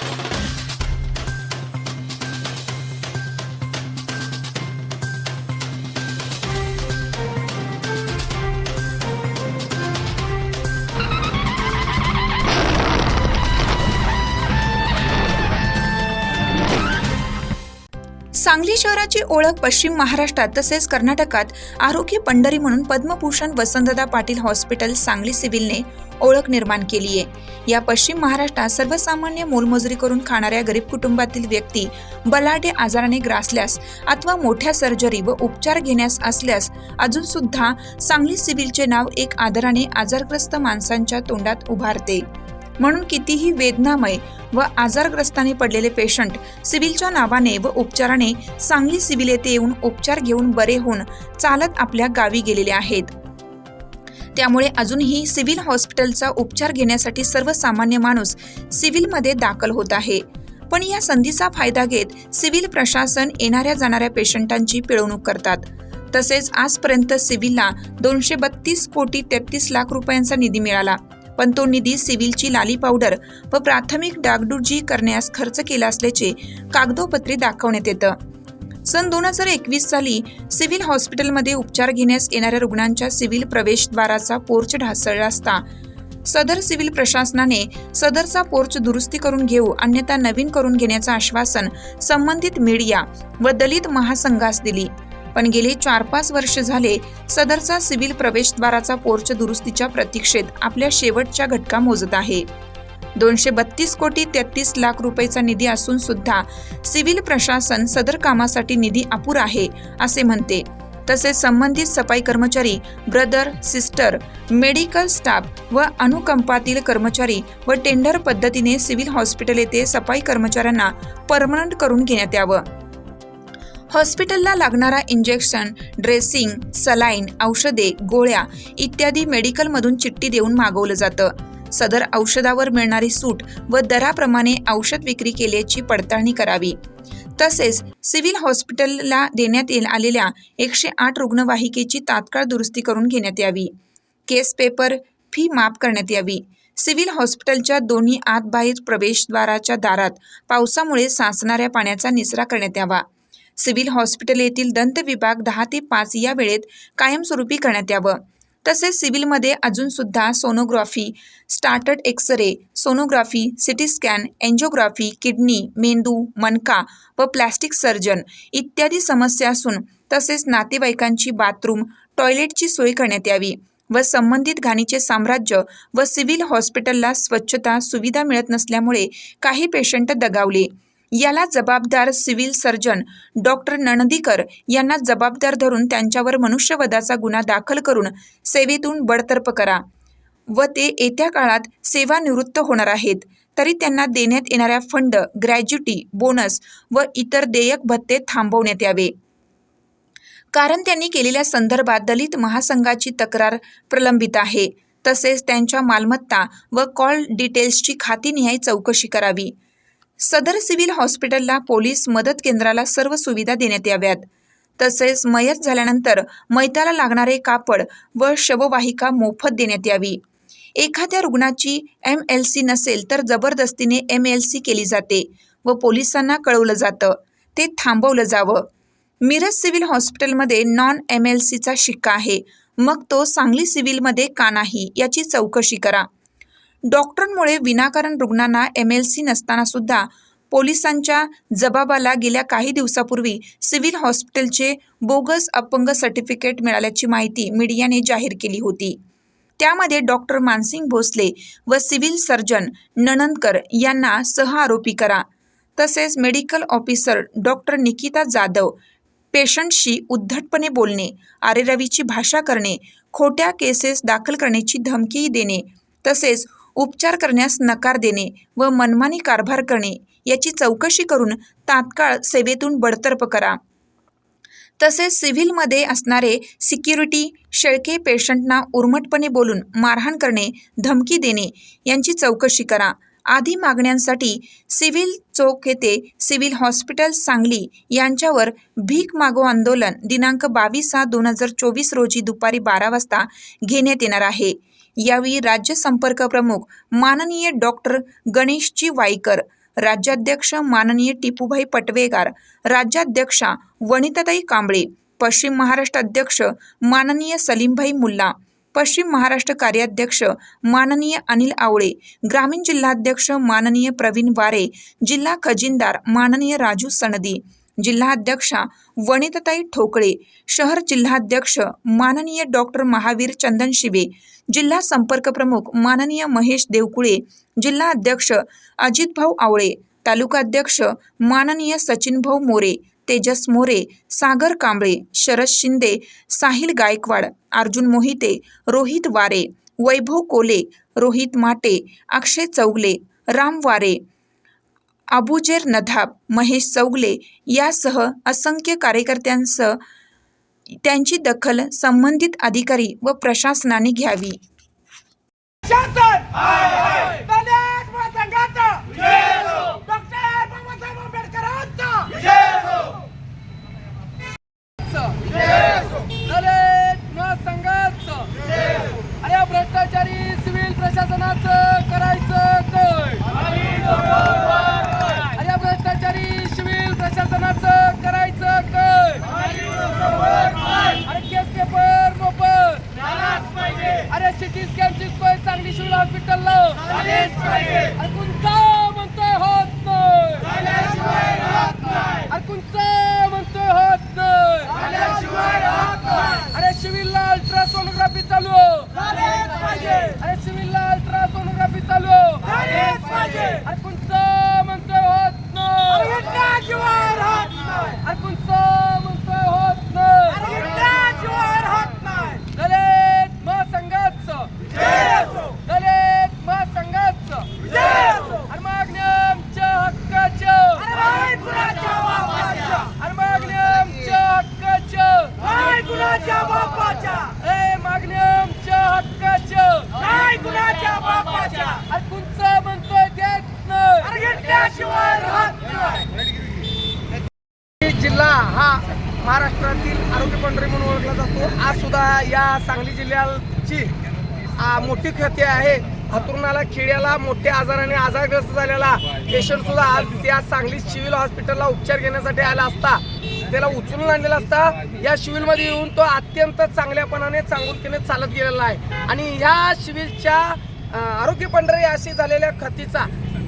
सांगली शहराची ओळख पश्चिम महाराष्ट्रात तसेच कर्नाटकात आरोग्य पंढरी म्हणून पद्मभूषण वसंतदा पाटील हॉस्पिटल सांगली सिव्हिलने ओळख निर्माण केली आहे. या पश्चिम महाराष्ट्रात सर्वसामान्य मोलमजुरी करून खाणाऱ्या गरीब कुटुंबातील व्यक्ती बलाढ्य आजाराने ग्रासल्यास अथवा मोठ्या सर्जरी व उपचार घेण्यास असल्यास अजून सुद्धा सांगली सिव्हिलचे नाव एक आदराने आजारग्रस्त माणसांच्या तोंडात उभारते. म्हणून कितीही वेदनामय व आजारग्रस्ताने पडलेले पेशंट सिव्हिलच्या नावाने व उपचाराने सांगली सिव्हिल येथे येऊन उपचार घेऊन बरे होऊन चालत आपल्या गावी गेलेले आहेत. त्यामुळे अजूनही सिव्हिल हॉस्पिटलचा उपचार घेण्यासाठी सर्वसामान्य माणूस सिव्हिलमध्ये दाखल होत आहे. पण या संधीचा फायदा घेत सिव्हिल प्रशासन येणाऱ्या जाणाऱ्या पेशंटांची पिळवणूक करतात. तसेच आजपर्यंत सिव्हिलला दोनशे बत्तीस कोटी तेहतीस लाख रुपयांचा निधी मिळाला. पण तो निधी सिव्हिलची लाली पावडर व प्राथमिक डागडुजी करण्यास खर्च केला असल्याचे कागदोपत्री दाखवण्यात येतं. सन दोन हजार एकवीस साली सिव्हिल हॉस्पिटलमध्ये उपचार घेण्यास येणाऱ्या रुग्णांच्या सिव्हिल प्रवेशद्वाराचा पोर्च ढासळला असता सदर सिव्हिल प्रशासनाने सदरचा पोर्च दुरुस्ती करून घेऊ अन्यथा नवीन करून घेण्याचं आश्वासन संबंधित मीडिया व दलित महासंघास दिली. पण गेले चार पाच वर्ष झाले सदरचा सिव्हिल प्रवेशद्वाराचा पोर्च दुरुस्तीच्या प्रतीक्षेत आपल्या शेवटच्या घटका मोजत आहे. दोनशे बत्तीस कोटी तेहतीस लाख रुपयेचा निधी असून सुद्धा सिव्हिल प्रशासन सदर कामासाठी निधी अपुर आहे असे म्हणते. तसेच संबंधित सफाई कर्मचारी ब्रदर सिस्टर मेडिकल स्टाफ व अनुकंपातील कर्मचारी व टेंडर पद्धतीने सिव्हिल हॉस्पिटल येथे सफाई कर्मचाऱ्यांना परमनंट करून घेण्यात यावं. हॉस्पिटलला लागणारा इंजेक्शन ड्रेसिंग सलाईन औषधे गोळ्या इत्यादी मेडिकलमधून चिठ्ठी देऊन मागवलं जातं. सदर औषधावर मिळणारी सूट व दराप्रमाणे औषध विक्री केल्याची पडताळणी करावी. तसेच सिव्हिल हॉस्पिटलला देण्यात येल आलेल्या एकशे आठ रुग्णवाहिकेची तात्काळ दुरुस्ती करून घेण्यात यावी. केस पेपर फी माफ करण्यात यावी. सिव्हिल हॉस्पिटलच्या दोन्ही आत बाहेर प्रवेशद्वाराच्या दारात पावसामुळे साचणाऱ्या पाण्याचा निचरा करण्यात यावा. सिव्हिल हॉस्पिटल येथील दंत विभाग दहा ते पाच या वेळेत कायमस्वरूपी करण्यात यावं. तसेच सिव्हिलमध्ये अजून सुद्धा sonography started X ray sonography CT scan angiography kidney मेंदू मनका व प्लॅस्टिक सर्जन इत्यादी समस्या असून तसेच नातेवाईकांची बाथरूम टॉयलेटची सोय करण्यात यावी व संबंधित घाणीचे साम्राज्य व सिव्हिल हॉस्पिटलला स्वच्छता सुविधा मिळत नसल्यामुळे काही पेशंट दगावले. याला जबाबदार सिव्हिल सर्जन डॉक्टर नणदीकर यांना जबाबदार धरून त्यांच्यावर मनुष्यवधाचा गुन्हा दाखल करून सेवेतून बडतर्फ करा व ते येत्या काळात सेवानिवृत्त होणार आहेत. तरी त्यांना देण्यात येणाऱ्या फंड ग्रॅज्युटी बोनस व इतर देयक भत्ते थांबवण्यात यावे. कारण त्यांनी केलेल्या संदर्भात दलित महासंघाची तक्रार प्रलंबित आहे. तसेच त्यांच्या मालमत्ता व कॉल डिटेल्सची खातीनिहाय चौकशी करावी. सदर सिव्हिल हॉस्पिटलला पोलीस मदत केंद्राला सर्व सुविधा देण्यात याव्यात. तसेच मयत झाल्यानंतर मैताला लागणारे कापड व शववाहिका मोफत देण्यात यावी. एखाद्या रुग्णाची एम एल सी नसेल तर जबरदस्तीने एम एल सी केली जाते व पोलिसांना कळवलं जातं. ते थांबवलं जावं. मिरज सिव्हिल हॉस्पिटलमध्ये नॉन एम एल सीचा शिक्का आहे. मग तो सांगली सिव्हिलमध्ये का नाही याची चौकशी करा. डॉक्टरांमुळे विनाकारण रुग्णांना एम एल सी नसताना सुद्धा पोलिसांच्या जबाबाला गेल्या काही दिवसापूर्वी सिव्हिल हॉस्पिटलचे बोगस अपंग सर्टिफिकेट मिळाल्याची माहिती मीडियाने जाहीर केली होती. त्यामध्ये डॉक्टर मानसिंग भोसले व सिव्हिल सर्जन नणंदकर यांना सह आरोपी करा. तसेच medical officer doctor Nikita Jadhav पेशंटशी उद्धटपणे बोलणे आरेरवीची भाषा करणे खोट्या केसेस दाखल करण्याची धमकीही देणे तसेच उपचार करण्यास नकार देणे व मनमानी कारभार करणे याची चौकशी करून तात्काळ सेवेतून बडतर्फ करा. तसेच सिव्हिलमध्ये असणारे सिक्युरिटी शेळके पेशंटना उर्मटपणे बोलून मारहाण करणे धमकी देणे यांची चौकशी करा. आदी मागण्यांसाठी सिव्हिल चौक येथे सिव्हिल हॉस्पिटल सांगली यांच्यावर भीक मागो आंदोलन दिनांक बावीस सहा दोन हजार चोवीस रोजी दुपारी बारा वाजता घेण्यात येणार आहे. यावेळी राज्य संपर्क प्रमुख माननीय डॉक्टर गणेशजी वाईकर राज्याध्यक्ष माननीय टिपूभाई पटवेगार राज्याध्यक्षा वनिताताई कांबळे पश्चिम महाराष्ट्र अध्यक्ष माननीय सलीमभाई मुल्ला पश्चिम महाराष्ट्र कार्याध्यक्ष माननीय अनिल आवळे ग्रामीण जिल्हाध्यक्ष माननीय प्रवीण वारे जिल्हा खजिनदार माननीय राजू सनदी जिल्हाध्यक्षा वनिताताई ठोकळे शहर जिल्हाध्यक्ष माननीय डॉक्टर महावीर चंदन शिवे जिल्हा संपर्क प्रमुख माननीय महेश देवकुळे जिल्हा अध्यक्ष अजितभाऊ आवळे तालुकाध्यक्ष माननीय सचिनभाऊ मोरे तेजस मोरे सागर कांबळे शरद शिंदे साहिल गायकवाड अर्जुन मोहिते रोहित वारे वैभव कोले रोहित माटे अक्षय चौगले राम वारे अबुजेर नधाब महेश चौगले यासह असंख्य कार्यकर्त्यांसह त्यांची दखल संबंधित अधिकारी व प्रशासनाने घ्यावी. शासन दलित महासंघाचा डॉक्टर बाबासाहेब आंबेडकरांचा दलित महासंघाचा आणि या भ्रष्टाचारी सिव्हिल प्रशासनाचं करायचं काय आणि या भ्रष्टाचारी सिव्हिल प्रशासनाचं करायचं काय आणि केस पेपर मोफत अरे सिटी स्कॅनची सोय चांगली सिव्हिल हॉस्पिटलला अरे कोणता म्हणतोय होत नाही अरे कोणता म्हणतोय होत नाही अरे सिव्हिलला अल्ट्रासोनोग्राफी चालू अरे सिव्हिलला अल्ट्रासोनोग्राफी चालू अरे कोणता म्हणतोय होत नाही अरे कोणता म्हणतोय होत नाही दलित महासंघाचं दलित महासंघाचं आणि मागणी आमच्या हक्काचं आणि मागणी आमच्या हक्काचं ए मागणी आमच्या हक्काचं आणि कोणचं म्हणतोय देत नाही जिल्हा हा महाराष्ट्रातील आरोग्य पंढरी म्हणून ओळखला जातो. आज सुद्धा या सांगली जिल्ह्याची मोठी ख्याती आहे. हातरुणाला खेड्याला मोठ्या आजाराने आजारग्रस्त झालेला पेशंट सुद्धा आज त्या सांगली सिव्हिल हॉस्पिटलला उपचार घेण्यासाठी आला असता. त्याला उचलून आणलेला असता. या सिव्हिलमध्ये येऊन तो अत्यंत चांगल्यापणाने चांगुलकीने चालत गेलेला आहे. आणि ह्या शिविलच्या आरोग्य पंढरी अशी झालेल्या खतीचा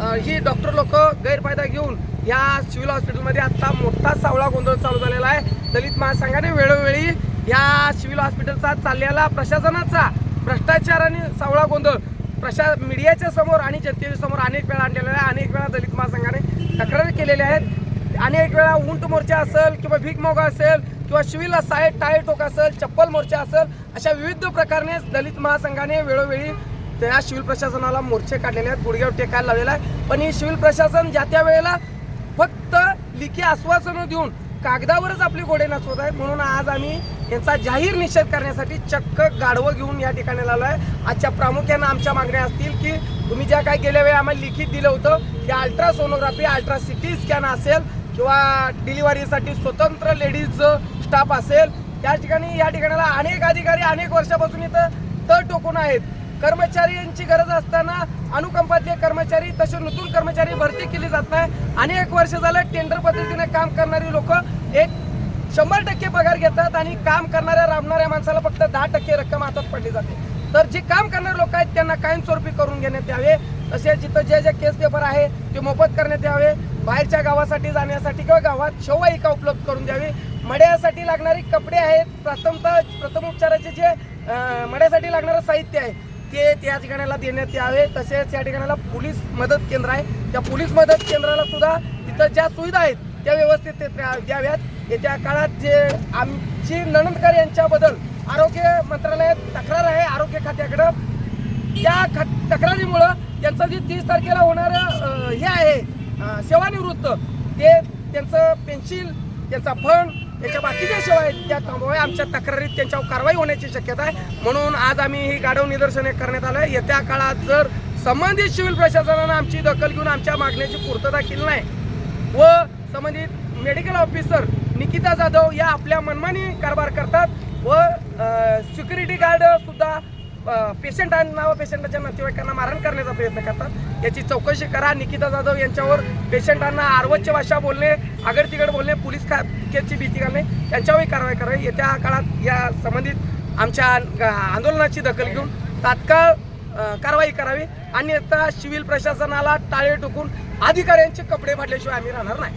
ही डॉक्टर लोक गैरफायदा घेऊन या सिव्हिल हॉस्पिटलमध्ये आत्ता मोठा सावळा गोंधळ चालू झालेला आहे. दलित महासंघाने वेळोवेळी या सिव्हिल हॉस्पिटलचा चाललेला प्रशासनाचा भ्रष्टाचार आणि सावळा गोंधळ प्रशा मीडियाच्या समोर आणि जनतेसमोर अनेक वेळा आणलेला आहे. अनेक वेळा दलित महासंघाने तक्रारी केलेल्या आहेत. अनेक वेळा उंट मोर्चा असेल किंवा भीक मोगा असेल किंवा शिविल साहेब टायर टोक असेल चप्पल मोर्चा असेल अशा विविध प्रकारने दलित महासंघाने वेळोवेळी त्या सिव्हिल प्रशासनाला मोर्चे काढलेले आहेत गुडघ्यावर टेकायला लावलेला आहे. पण ही सिव्हिल प्रशासन ज्या त्या वेळेला फक्त लिखी आश्वासनं देऊन कागदावरच आपले घोडे नाचवत आहे म्हणून आज आम्ही यांचा जाहीर निषेध करण्यासाठी चक्क गाढवं घेऊन या ठिकाणी लावलं आहे. आजच्या प्रामुख्यानं आमच्या मागण्या असतील की तुम्ही ज्या काय गेल्या वेळी आम्हाला लिखित दिलं होतं की अल्ट्रासोनोग्राफी अल्ट्रा सिटी स्कॅन असेल किंवा डिलिव्हरीसाठी स्वतंत्र लेडीज स्टाफ असेल त्या ठिकाणी या ठिकाणाला अनेक अधिकारी अनेक वर्षापासून इथं तळ टोकून आहेत. कर्मचाऱ्यांची गरज असताना अनुकंपातले कर्मचारी तसे नूतन कर्मचारी भरती केली जात नाही. अनेक वर्ष झालं टेंडर पद्धतीने काम करणारी लोक एक शंभर टक्के पगार घेतात आणि काम करणाऱ्या राबणाऱ्या माणसाला फक्त दहा टक्के रक्कम हातात पडली जाते. तर जे काम करणारे लोक आहेत त्यांना कायमस्वरूपी करून घेण्यात यावे. तसेच जिथं जे जे केस पेपर आहे ते मोफत करण्यात यावे. बाहेरच्या गावासाठी जाण्यासाठी किंवा गावात शववाहिका उपलब्ध करून द्यावी. मड्यासाठी लागणारे कपडे आहेत. प्रथमतः प्रथम उपचाराचे जे मड्यासाठी लागणारं साहित्य आहे ते त्या ठिकाणाला देण्यात यावे तसेच या ठिकाणाला पोलीस मदत केंद्र आहे. त्या पोलीस मदत केंद्राला सुद्धा तिथं ज्या सुविधा आहेत त्या व्यवस्थित ते द्याव्यात. येत्या काळात जे आमची नणंदकर यांच्याबद्दल आरोग्य मंत्रालयात तक्रार आहे आरोग्य खात्याकडं. त्या ख तक्रारीमुळं त्यांचं जे तीस तारखेला होणारं हे आहे सेवानिवृत्त ते त्यांचं पेन्शिल त्यांचा फंड त्याच्या बाकीच्या सेवा आहेत त्या थांबवाव्या. आमच्या तक्रारीत त्यांच्यावर कारवाई होण्याची शक्यता आहे. म्हणून आज आम्ही ही गाढव निदर्शने करण्यात आलं येत्या काळात जर संबंधित सिव्हिल प्रशासनानं आमची दखल घेऊन आमच्या मागण्याची पूर्तता केली नाही व संबंधित मेडिकल ऑफिसर निकिता जाधव या आपल्या मनमानी कारभार करतात व सिक्युरिटी गार्ड सुद्धा पेशंटांना व पेशंटाच्या नातेवाईकांना मारहाण करण्याचा प्रयत्न करतात. याची चौकशी करा. निकिता जाधव यांच्यावर पेशंटांना आरवच्य भाषा बोलणे आगडतिगड बोलणे पोलीस खात्याची भीती घालणे यांच्यावरही कारवाई करावी. येत्या काळात या संबंधित आमच्या आंदोलनाची दखल घेऊन तात्काळ कारवाई करावी. अन्यथा सिव्हिल प्रशासनाला टाळे टोकून अधिकाऱ्यांचे कपडे फाडल्याशिवाय आम्ही राहणार नाही.